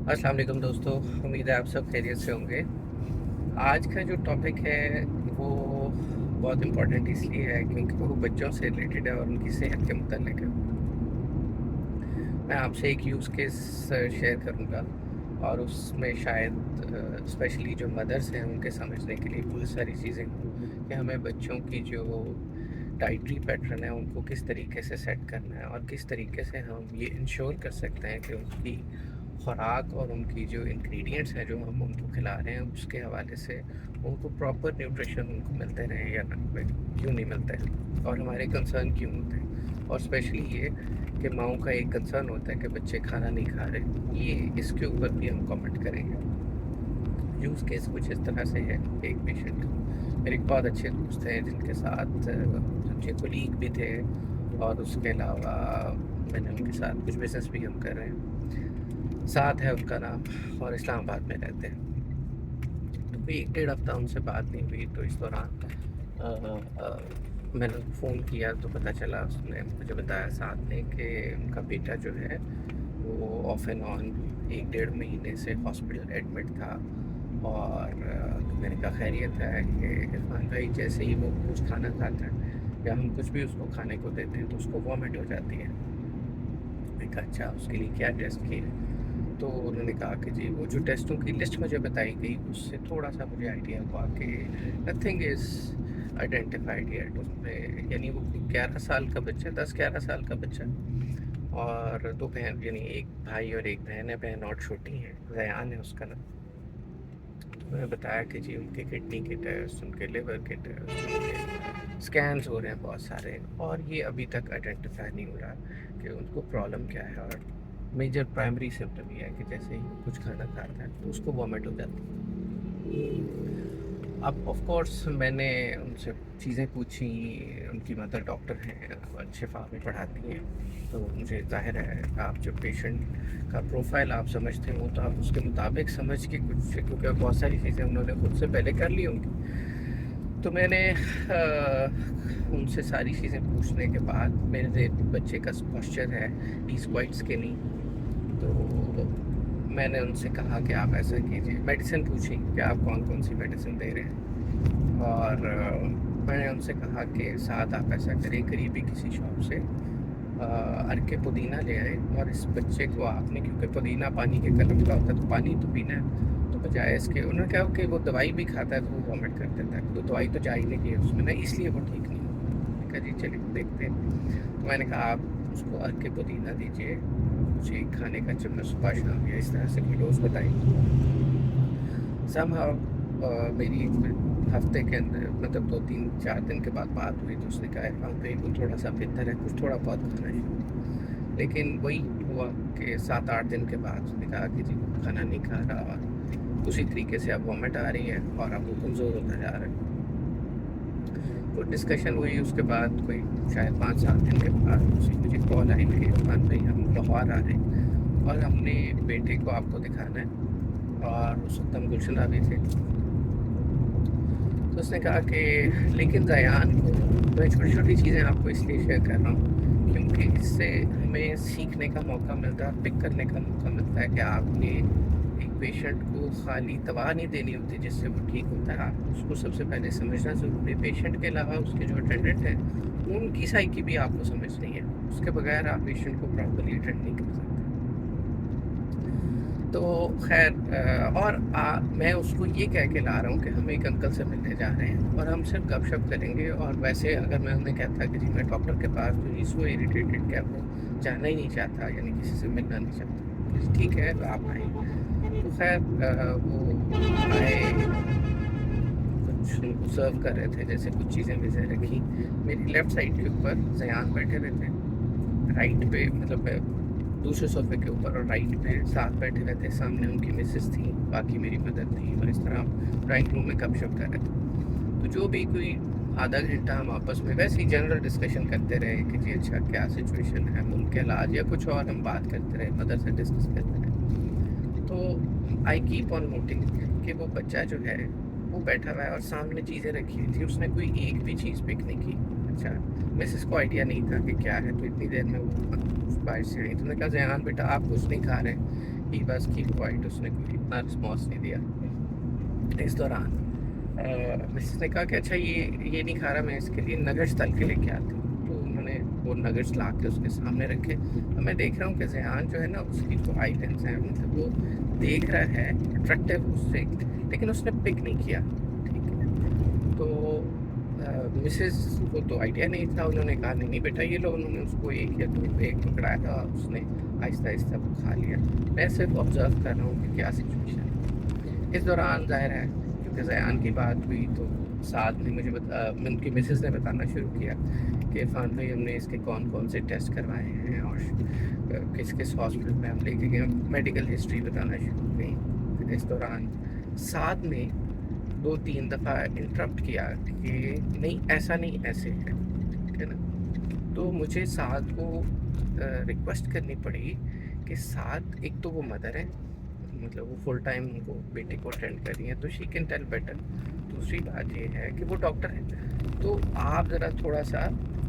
अस्सलाम वालेकुम दोस्तों, उम्मीद है आप सब खैरियत से होंगे। आज का जो टॉपिक है, वो बहुत इम्पोर्टेंट इसलिए है क्योंकि वो बच्चों से रिलेटेड है और उनकी सेहत के मुतलिक है। मैं आपसे एक यूज़ केस शेयर करूँगा और उसमें शायद स्पेशली जो मदर्स हैं, उनके समझने के लिए बहुत सारी चीज़ें हों कि हमें बच्चों की जो डाइटरी पैटर्न है, उनको किस तरीके से सेट करना है और किस तरीके से हम ये इंश्योर कर सकते हैं कि उनकी खुराक और उनकी जो इंग्रेडिएंट्स हैं जो हम उनको खिला रहे हैं, उसके हवाले से उनको प्रॉपर न्यूट्रिशन उनको मिलते रहे या ना क्यों नहीं मिलते हैं? और हमारे कंसर्न क्यों होते हैं? और स्पेशली ये कि माओ का एक कंसर्न होता है कि बच्चे खाना नहीं खा रहे, ये इसके ऊपर भी हम कमेंट करेंगे। यूज़ केस कुछ इस तरह से है, एक पेशेंट मेरे बहुत अच्छे दोस्त हैं जिनके साथ अच्छे कोलीग भी थे, और उसके अलावा मैंने उनके साथ कुछ बिज़नेस भी हम कर रहे हैं। साथ है उनका नाम और इस्लामाबाद में रहते हैं। तो कोई एक डेढ़ हफ़्ता उनसे बात नहीं हुई तो इस दौरान मैंने फ़ोन किया तो पता चला उसने मुझे बताया साथ में कि उनका बेटा जो है, वो ऑफ़ एंड ऑन एक डेढ़ महीने से हॉस्पिटल एडमिट था और तो मैंने कहा, खैरियत है कि इरफान भाई जैसे ही वो कुछ खाना खाता है या हम कुछ भी उसको खाने को देते हैं तो उसको वॉमिट हो जाती है। मैं कहा अच्छा उसके लिए क्या टेस्ट किए? तो उन्होंने कहा कि जी, वो जो टेस्टों की लिस्ट मुझे बताई गई, उससे थोड़ा सा मुझे आइडिया हुआ कि नथिंग इज़ आइडेंटिफाइड येट उसमें यानी वो ग्यारह साल का बच्चा, दस ग्यारह साल का बच्चा और दो बहन, यानी एक भाई और एक बहन है, बहन और छोटी हैं जयान है उसका नाम। तो मैंने बताया कि जी, उनके किडनी के टेस्ट उनके लिवर के टेस्ट उनके स्कैन्स हो रहे हैं बहुत सारे और ये अभी तक आइडेंटिफाई नहीं हो रहा कि उनको प्रॉब्लम क्या है और मेजर प्राइमरी सिम्टम ये है कि जैसे ही कुछ खाना खाता है तो उसको वॉमिट हो जाती है। अब ऑफ़ कोर्स मैंने उनसे चीज़ें पूछी उनकी मदर डॉक्टर हैं शिफा में पढ़ाती हैं। तो मुझे ज़ाहिर है आप जब पेशेंट का प्रोफ़ाइल आप समझते हो तो आप उसके मुताबिक समझ के कुछ क्योंकि बहुत सारी चीज़ें उन्होंने खुद से पहले कर ली होंगी। तो मैंने आ, उनसे सारी चीज़ें पूछने के बाद मेरे बच्चे का पॉस्चर है इज़ क्वाइट स्किनी तो मैंने उनसे कहा कि आप ऐसा कीजिए। मेडिसिन पूछी कि आप कौन कौन सी मेडिसिन दे रहे हैं? और मैंने उनसे कहा कि साथ आप ऐसा करें करीबी किसी शॉप से अरके पुदीना ले आए और इस बच्चे को आपने, क्योंकि पुदीना पानी के कलम का होता है तो पानी तो पीना है। तो बजाय इसके, उन्होंने कहा कि वो दवाई भी खाता है तो वो वॉमिट कर देता है। तो दवाई तो ही नहीं गई उसमें ना, इसलिए वो ठीक नहीं हुआ। कहा, जी, चलिए देखते हैं। तो मैंने कहा, आप उसको अरके पुदीना दीजिए मुझे खाने का चम्मच सुबह शाम या इस तरह से, कोई डोज बताई सम मेरी हफ़्ते के अंदर मतलब दो तीन, चार दिन के बाद बात हुई तो उसने कहा हाँ भाई, वो थोड़ा सा बेहतर है, कुछ थोड़ा बहुत खाना है। लेकिन वही हुआ कि सात, आठ दिन के बाद उसने कहा कि जी खाना नहीं खा रहा और उसी तरीके से अब वॉमिट आ रही है और अब वो कमज़ोर होता जा रहा है। तो डिस्कशन हुई, उसके बाद कोई शायद पाँच सात दिन के बाद उसी मुझे कॉल आई कि इरफान भाई हम लाहौर आ रहे हैं और हमने बेटे को आपको दिखाना है और उस वक्त हम गुलशन आ थे। तो उसने कहा कि लेकिन जयान को मैं छोटी छोटी चीज़ें आपको इसलिए शेयर कर रहा हूँ क्योंकि इससे हमें सीखने का मौका मिलता है पिक करने का मौका मिलता है कि आपने पेशेंट को खाली दवा नहीं देनी होती जिससे वो ठीक होता है। उसको सबसे पहले समझना ज़रूरी है। पेशेंट के अलावा उसके जो अटेंडेंट हैं उनकी साइकी भी आपको समझनी है। उसके बगैर आप पेशेंट को प्रॉपरली अटेंड नहीं कर सकते। तो खैर और आ, मैं उसको ये कह के ला रहा हूँ कि हम एक अंकल से मिलने जा रहे हैं और हम सिर्फ़ गपशप करेंगे और वैसे अगर मैं उन्हें कहता कि जी मैं डॉक्टर के पास तो इसको इरीटेटेड क्या वो जाना ही नहीं चाहता यानी किसी से मिलना नहीं चाहता। ठीक है आप आए। खैर वो आए कुछ सर्व कर रहे थे, जैसे कुछ चीज़ें वैसे रखी। मेरी लेफ़्ट साइड के ऊपर जयान बैठे हुए थे। राइट पे मतलब दूसरे सोफे के ऊपर और राइट पे साथ बैठे रहते सामने उनकी मिसेस थी, बाकी मेरी मदर थी, और इस तरह हम ड्राइंग रूम में कब गपशप कर रहे थे। तो जो भी कोई आधा घंटा हम आपस में वैसे ही जनरल डिस्कशन करते रहे कि जी अच्छा क्या सिचुएशन है, उनके इलाज या कुछ और हम बात करते रहे मदर से डिस्कस करते रहे। तो आई कीप ऑन नोटिंग कि वो बच्चा जो है, वो बैठा हुआ है और सामने चीज़ें रखी हुई थी, उसने कोई एक भी चीज़ पिक नहीं की। अच्छा मिसेस को आइडिया नहीं था कि क्या है तो इतनी देर में वो बाहर से तो मैंने कहा जहान बेटा, आप कुछ नहीं खा रहे ही। बस कीप क्वाइट उसने कोई इतना रिस्पॉन्स नहीं दिया। इस दौरान मिसेस ने कहा कि अच्छा ये ये नहीं खा रहा मैं इसके लिए नगर्स तल के लेके आती हूँ। तो उन्होंने वो नगर्स ला के उसके सामने रखे। तो मैं देख रहा हूँ कि जहान जो है ना, उसकी जो लेंस है मतलब वो देख रहा है अट्रैक्टिव उससे, लेकिन उसने पिक नहीं किया, ठीक है। तो मिसेस को तो आइडिया नहीं था, उन्होंने कहा, नहीं नहीं बेटा, ये लो, उन्होंने उसको एक या दो एक पकड़ाया था, उसने आहिस्ता आहिस्ता वो खा लिया। मैं सिर्फ़ ऑब्ज़र्व कर रहा हूँ कि क्या सिचुएशन है। इस दौरान ज़ाहिर है, क्योंकि जयान की बात हुई तो साथ में मुझे बता, उनकी मिसेस ने बताना शुरू किया। कि भाई हमने इसके कौन कौन से टेस्ट करवाए हैं और किस किस हॉस्पिटल में हम लेके गए मेडिकल हिस्ट्री बताना शुरू की इस दौरान साथ में दो तीन दफ़ा इंटरप्ट किया कि नहीं, ऐसा नहीं, ऐसे है ठीक है ना? तो मुझे साथ को रिक्वेस्ट करनी पड़ी कि साथ, एक तो वो मदर है मतलब वो फुल टाइम उनको बेटे को अटेंड कर रही हैं तो शी कैन टेल बेटर दूसरी बात ये है कि वो डॉक्टर है। तो आप ज़रा थोड़ा सा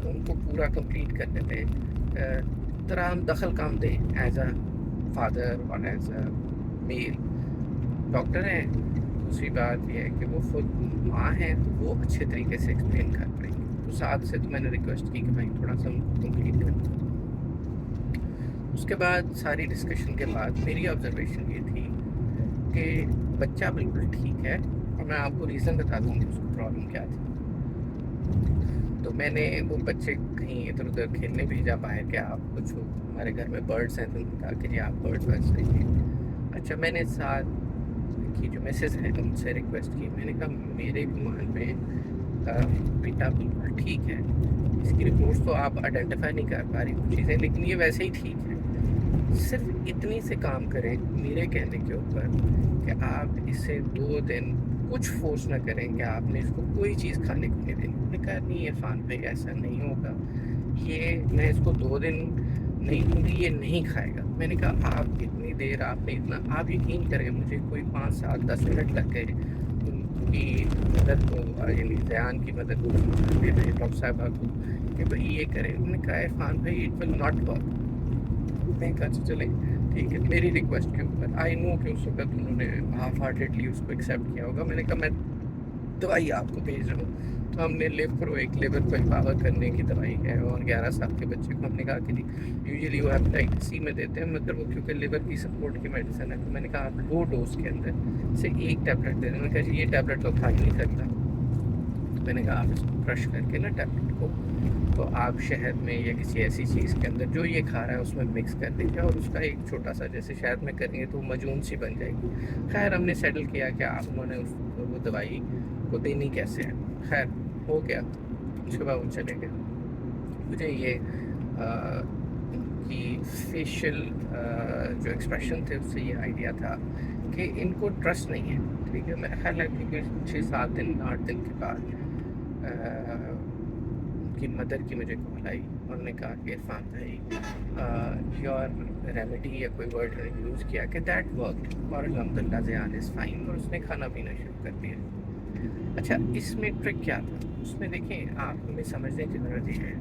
उनको पूरा कंप्लीट करने में तरह हम दखल काम दें एज अ फादर और एज अ मेल डॉक्टर हैं, दूसरी बात यह है कि वो खुद माँ हैं तो वो अच्छे तरीके से एक्सप्लेन कर पाएँगे तो साथ से तो मैंने रिक्वेस्ट की कि भाई थोड़ा सा कंप्लीट कर उसके बाद सारी डिस्कशन के बाद मेरी ऑब्जर्वेशन ये थी कि बच्चा बिल्कुल ठीक है, और मैं आपको रीज़न बता दूँगी उसको प्रॉब्लम क्या थी। तो मैंने वो बच्चे कहीं इधर उधर खेलने भेजा बाहर के आप कुछ हमारे घर में बर्ड्स हैं तो उन्होंने कहा कि आप बर्ड बच रही अच्छा मैंने साथ की जो मैसेज है, उनसे रिक्वेस्ट की। मैंने कहा, मेरे गुमान में पिता बिल्कुल ठीक है। इसकी रिपोर्ट तो आप आइडेंटिफाई नहीं कर पा रही कुछ चीज़ें, लेकिन ये वैसे ही ठीक है। सिर्फ़ इतनी से काम करें, मेरे कहने के ऊपर कि आप इसे दो दिन कुछ फोर्स ना करेंगे आपने इसको, कोई चीज़ खाने को नहीं देनी। उन्होंने कहा, नहीं, इरफान भाई, ऐसा नहीं होगा। ये मैं इसको दो दिन नहीं दूँगी, ये नहीं खाएगा। मैंने कहा, आप इतनी देर, आपने इतना, आप यकीन करें, मुझे कोई पाँच सात, दस मिनट लग गए। उनकी मदद को, यानी जयान की मदद को डॉक्टर साहबा को कि भाई ये करें। उन्होंने कहा, इरफान भाई, इट विल नॉट वर्क। नहीं कहा चले। ठीक है, मेरी रिक्वेस्ट के ऊपर। आई नो कि उस वक्त उन्होंने हाफ़ हार्टेडली उसको एक्सेप्ट किया होगा। मैंने कहा, मैं दवाई आपको भेज रहा हूँ। तो हमने लिव प्रो एक लेबर को एम्पावर करने की दवाई है और 11 साल के बच्चे को हमने कहा कि नहीं यूजुअली वो हेपेटाइटिस सी में देते हैं, मगर वो क्योंकि लिवर की सपोर्ट की मेडिसिन है तो मैंने कहा, आप लो डोज के अंदर से एक टैबलेट दे दें। कहा ये टैबलेट तो खा ही नहीं सकता। तो मैंने कहा, आप इसको क्रश करके ना टैबलेट को तो आप शहद में या किसी ऐसी चीज़ के अंदर जो ये खा रहा है उसमें मिक्स कर दीजिए और उसका एक छोटा सा जैसे शहद में करेंगे तो मजून सी बन जाएगी। खैर, हमने सेटल किया कि आप उन्होंने उस वो दवाई को देनी कैसे है। खैर, हो गया। उसके बाद वो चले गए मुझे ये कि फेशियल जो एक्सप्रेशन थे, उससे ये आइडिया था कि इनको ट्रस्ट नहीं है। ठीक है? मेरा ख्याल है कि छः सात दिन, आठ दिन के बाद उनकी मदर की मुझे कॉल आई उन्होंने कहा कि इरफान भाई योर रेमेडी या कोई वर्ड यूज़ किया कि दैट वर्क और अलहमदिल्ला जयान इज़ फाइन और उसने खाना पीना शुरू कर दिया। अच्छा इसमें ट्रिक क्या था? उसमें देखें आप हमें समझने की ज़रूरत है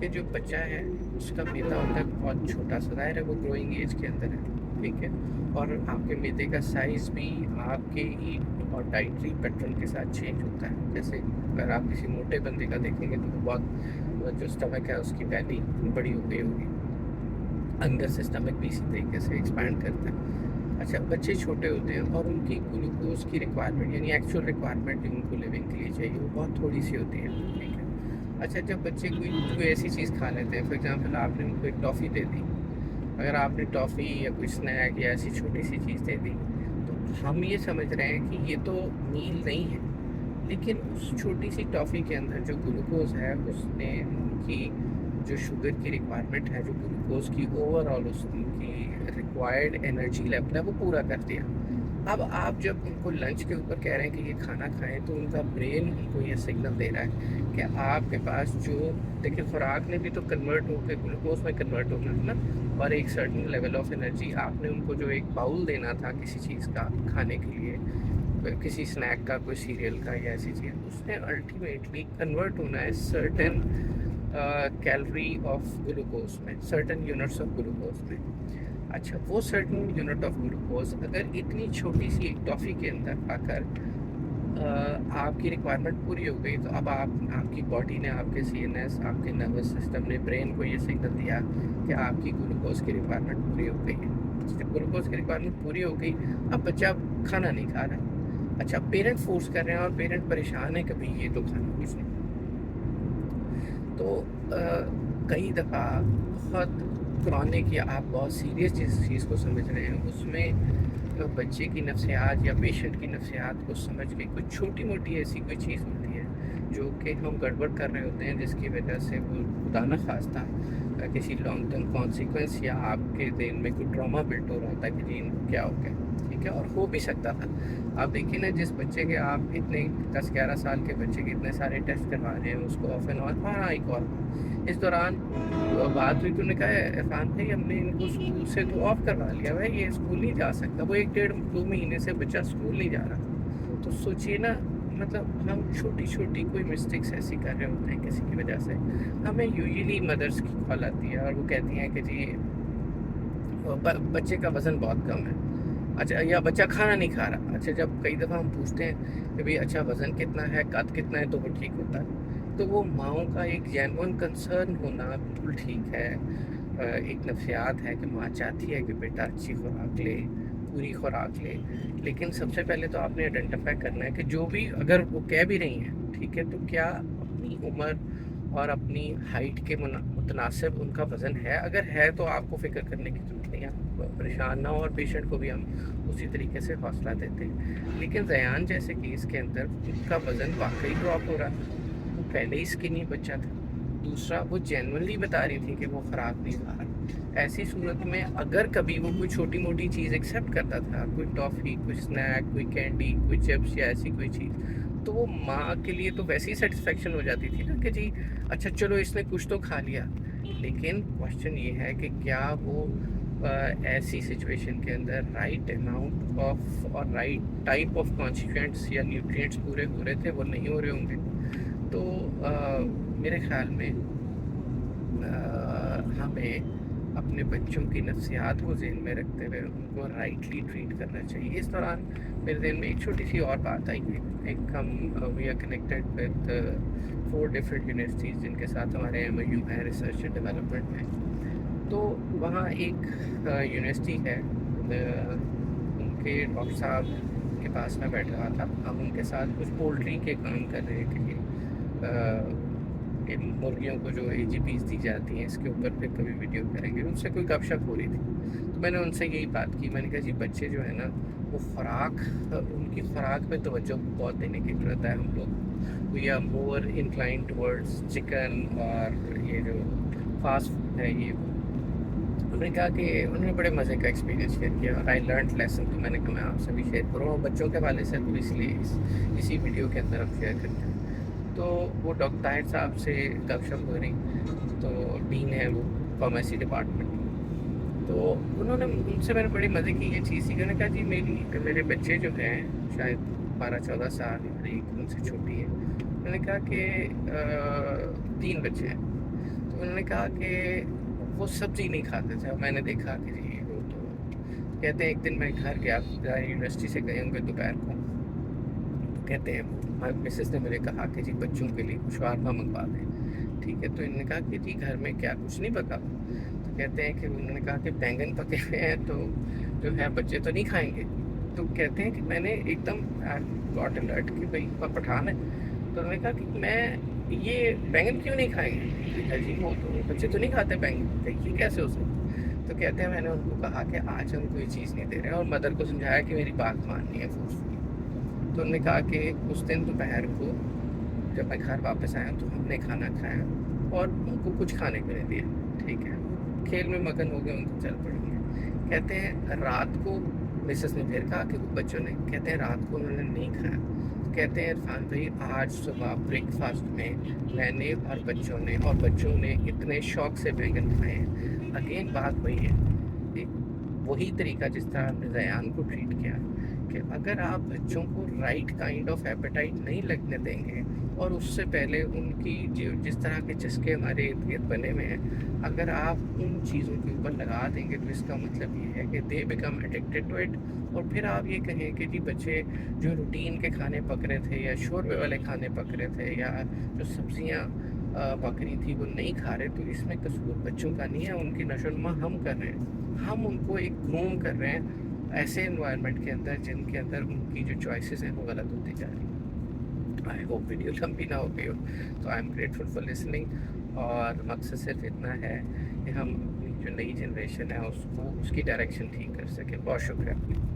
कि जो बच्चा है, उसका मैदा होता है बहुत छोटा सा है, वो ग्रोइंग एज के अंदर है। ठीक है। और आपके मैदे का साइज़ भी आपके ईट और डाइटरी पैटर्न के साथ चेंज होता है। जैसे अगर आप किसी मोटे बंदे का देखेंगे तो बहुत जो स्टमक है उसकी बैली बड़ी हो गई होगी। अंदर से स्टमक भी इसी तरीके से एक्सपैंड करता है। अच्छा बच्चे छोटे होते हैं और उनकी ग्लूकोज की रिक्वायरमेंट यानी एक्चुअल रिक्वायरमेंट उनको लिविंग के लिए चाहिए, वो बहुत थोड़ी सी होती है, ठीक है। अच्छा जब बच्चे कोई कोई ऐसी चीज़ खा लेते हैं फॉर एग्जांपल आपने उनको एक टॉफ़ी दे दी अगर आपने टॉफ़ी या कोई स्नैक या ऐसी छोटी सी चीज़ दे दी तो हम ये समझ रहे हैं कि ये तो मील नहीं है। लेकिन उस छोटी सी टॉफ़ी के अंदर जो ग्लूकोज है, उसने उनकी जो शुगर की रिक्वायरमेंट है, जो ग्लूकोज की ओवरऑल उसकी रिक्वायर्ड एनर्जी लेवल है, वो पूरा कर दिया। अब आप जब उनको लंच के ऊपर कह रहे हैं कि ये खाना खाएँ तो उनका ब्रेन उनको ये सिग्नल दे रहा है कि आपके पास जो, देखिए खुराक ने भी तो कन्वर्ट होकर ग्लूकोज में कन्वर्ट होना है ना और एक सर्टन लेवल ऑफ़ एनर्जी आपने उनको जो एक बाउल देना था किसी चीज़ का खाने के लिए किसी स्नैक का, कोई सीरियल का या ऐसी चीज़, उसने अल्टीमेटली कन्वर्ट होना है सर्टन कैलरी ऑफ़ ग्लूकोज में सर्टन यूनिट्स ऑफ़ ग्लूकोज में। अच्छा वो सर्टेन यूनिट ऑफ़ ग्लूकोज अगर इतनी छोटी सी एक टॉफ़ी के अंदर आकर आपकी रिक्वायरमेंट पूरी हो गई तो अब आप आपकी बॉडी ने आपके सीएनएस आपके नर्वस सिस्टम ने ब्रेन को ये सिग्नल दिया कि आपकी ग्लूकोज की रिक्वायरमेंट पूरी हो गई। है जब ग्लूकोज की रिक्वायरमेंट पूरी हो गई अब बच्चा खाना नहीं खा रहा। अच्छा पेरेंट फोर्स कर रहे हैं और पेरेंट परेशान है कभी ये तो खाना कुछ नहीं तो अ, कई दफ़ा बहुत क्रॉनिक की आप बहुत सीरियस जिस चीज़ को समझ रहे हैं, उसमें तो बच्चे की नफसियात या पेशेंट की नफसियात को समझ के कुछ छोटी मोटी ऐसी कोई चीज़ होती है, जो कि हम गड़बड़ कर रहे होते हैं, जिसकी वजह से वो खुदा न खास्ता किसी लॉन्ग टर्म कॉन्सिक्वेंस या आपके दिन में कोई ड्रामा बिल्ट हो रहा था कि जी क्या हो गया। ठीक है और हो भी सकता था। आप देखिए ना, जिस बच्चे के आप इतने दस ग्यारह साल के बच्चे के इतने सारे टेस्ट करवा रहे हैं, उसको ऑफ़ एंड ऑन हाँ एक और इस दौरान बात हुई तो उन्होंने कहा, इरफान भाई, हमने इनको स्कूल से तो ऑफ़ करवा लिया, भाई, ये स्कूल नहीं जा सकता। वो एक डेढ़, दो महीने से बच्चा स्कूल नहीं जा रहा तो सोचिए ना मतलब हम छोटी छोटी कोई मिस्टेक्स ऐसी कर रहे होते हैं किसी की वजह से। हमें यूजली मदर्स की कॉल आती है और वो कहती हैं कि जी बच्चे का वज़न बहुत कम है। अच्छा या बच्चा खाना नहीं खा रहा। अच्छा जब कई दफ़ा हम पूछते हैं कि भाई अच्छा वज़न कितना है, कद कितना है? तो वो ठीक होता है। तो वो माओ का एक जेनवन कंसर्न होना बिल्कुल ठीक है। एक नफ्सियात है कि माँ चाहती है कि बेटा अच्छी खुराक ले, पूरी खुराक ले। लेकिन सबसे पहले तो आपने आइडेंटिफाई करना है कि जो भी अगर वो कह भी रही हैं, ठीक है तो क्या अपनी उम्र और अपनी हाइट के मुतनासिब उनका वज़न है। अगर है तो आपको फ़िक्र करने की ज़रूरत नहीं आप परेशान ना हो और पेशेंट को भी हम उसी तरीके से हौसला देते हैं। लेकिन जयान जैसे केस के अंदर उनका वज़न वाकई ड्रॉप हो रहा था। वो पहले ही स्किनी बच्चा था। दूसरा, वो जेनवनली बता रही थी कि वो ख़राब नहीं खा रहा ऐसी सूरत में अगर कभी वो कोई छोटी मोटी चीज़ एक्सेप्ट करता था, कोई टॉफ़ी कोई स्नैक कोई कैंडी कोई चिप्स या ऐसी कोई चीज़ तो वो माँ के लिए तो वैसे ही सेटिस्फेक्शन हो जाती थी ना कि जी अच्छा चलो इसने कुछ तो खा लिया। लेकिन क्वेश्चन ये है कि क्या वो अ, ऐसी सिचुएशन के अंदर राइट अमाउंट ऑफ़ और राइट टाइप ऑफ़ कॉन्स्टिट्यूएंट्स या न्यूट्रिएंट्स पूरे हो रहे थे वो नहीं हो रहे होंगे। तो अ, मेरे ख्याल में अ, हमें अपने बच्चों की नफ्सियात को जहन में रखते हुए उनको राइटली ट्रीट करना चाहिए। इस दौरान मेरे दिन में एक छोटी सी और बात आई। है एक हम we are connected with four different universities जिनके साथ हमारे एम यू है रिसर्च एंड डेवलपमेंट में। तो वहाँ एक यूनिवर्सिटी है उनके डॉक्टर साहब के पास मैं बैठ रहा था। हम उनके साथ कुछ पोल्ट्री के काम कर रहे थे। इन मुर्गियों को जो ए जी पीस दी जाती हैं इसके ऊपर फिर कभी वीडियो करेंगे। उनसे कोई गपशप हो रही थी। तो मैंने उनसे यही बात की। मैंने कहा जी बच्चे जो है ना वो खुराक उनकी खुराक पे तवज्जो बहुत देने की ज़रूरत है हम लोग we are more incline towards chicken और ये जो फास्ट फ़ूड है ये उन्होंने कहा कि उन्होंने बड़े मज़े का एक्सपीरियंस शेयर किया और आई लर्न लेसन तो मैंने कहा मैं आपसे भी शेयर करूँ और बच्चों के हवाले से तो इसलिए इस, इसी वीडियो के अंदर हम शेयर करते हैं। तो वो डॉक्टर ताहिर साहब से गपशप हो रही। तो डीन है वो फार्मेसी डिपार्टमेंट तो उन्होंने उनसे मैंने बड़ी मज़े की, ये चीज़ कि उन्होंने कहा, जी, मेरी, मेरे बच्चे जो हैं, शायद बारह, चौदह साल एक उनसे छोटी है। उन्होंने कहा कि तीन बच्चे हैं। तो उन्होंने कहा कि वो सब्ज़ी नहीं खाते थे। मैंने देखा कि जी, वो तो कहते हैं, एक दिन मैं घर गया यूनिवर्सिटी से गए होंगे दोपहर को। कहते हैं मिसेस ने मुझे कहा कि जी बच्चों के लिए कुछ मंगवा दें। ठीक है तो इन्होंने कहा कि जी घर में क्या कुछ नहीं पका? तो कहते हैं कि उन्होंने कहा कि बैंगन पके हुए हैं तो जो है बच्चे तो नहीं खाएँगे। तो कहते हैं कि मैंने एकदम गॉट अलर्ट कि भाई पठान है। तो उन्होंने कहा कि मैं ये बैंगन क्यों नहीं खाएँगे? कहा, जी वो तो बच्चे तो नहीं खाते बैंगन। तो ये कैसे हो सकता तो कहते हैं मैंने उनको कहा कि आज हम कोई चीज़ नहीं दे रहे हैं और मदर को समझाया कि मेरी बात माननी है। फोर्सफुली तो उन्होंने कहा कि उस दिन दोपहर को जब मैं घर वापस आया तो हमने खाना खाया और उनको कुछ खाने को नहीं दिया, ठीक है। खेल में मगन हो गए, उनको चल पड़ी है। कहते हैं, रात को मिसेस ने फिर कहा कि वो बच्चों ने, कहते हैं, रात को उन्होंने नहीं खाया। कहते हैं, इरफान भाई, आज सुबह ब्रेकफास्ट में मैंने और बच्चों ने, और बच्चों ने इतने शौक से बैंगन खाए हैं। अगेन बात वही है वही तरीका जिस तरह हमने जयान को ट्रीट किया कि अगर आप बच्चों को राइट काइंड ऑफ़ एपेटाइट नहीं लगने देंगे, और उससे पहले उनकी जो, जिस तरह के चस्के हमारे इर्द गिर्द बने हुए हैं, अगर आप उन चीज़ों के ऊपर लगा देंगे तो इसका मतलब ये है कि they become addicted to it और फिर आप ये कहें कि जी बच्चे जो रूटीन के खाने पक रहे थे, या शोरबे वाले खाने पक रहे थे, या जो सब्ज़ियाँ पक रही थी, वो नहीं खा रहे तो इसमें कसूर बच्चों का नहीं है, उनकी नशोनुमा हम कर रहे हैं। हम उनको एक ग्रूम कर रहे हैं ऐसे इन्वायरमेंट के अंदर, जिनके अंदर उनकी जो चॉइसेस हैं, वो गलत होती जा रही हैं। आई होप वीडियो लंबी ना हो गई हो तो I am grateful for listening और मकसद सिर्फ़ इतना है कि हम जो नई जनरेशन है, उसको, उसकी डायरेक्शन ठीक कर सकें। बहुत शुक्रिया।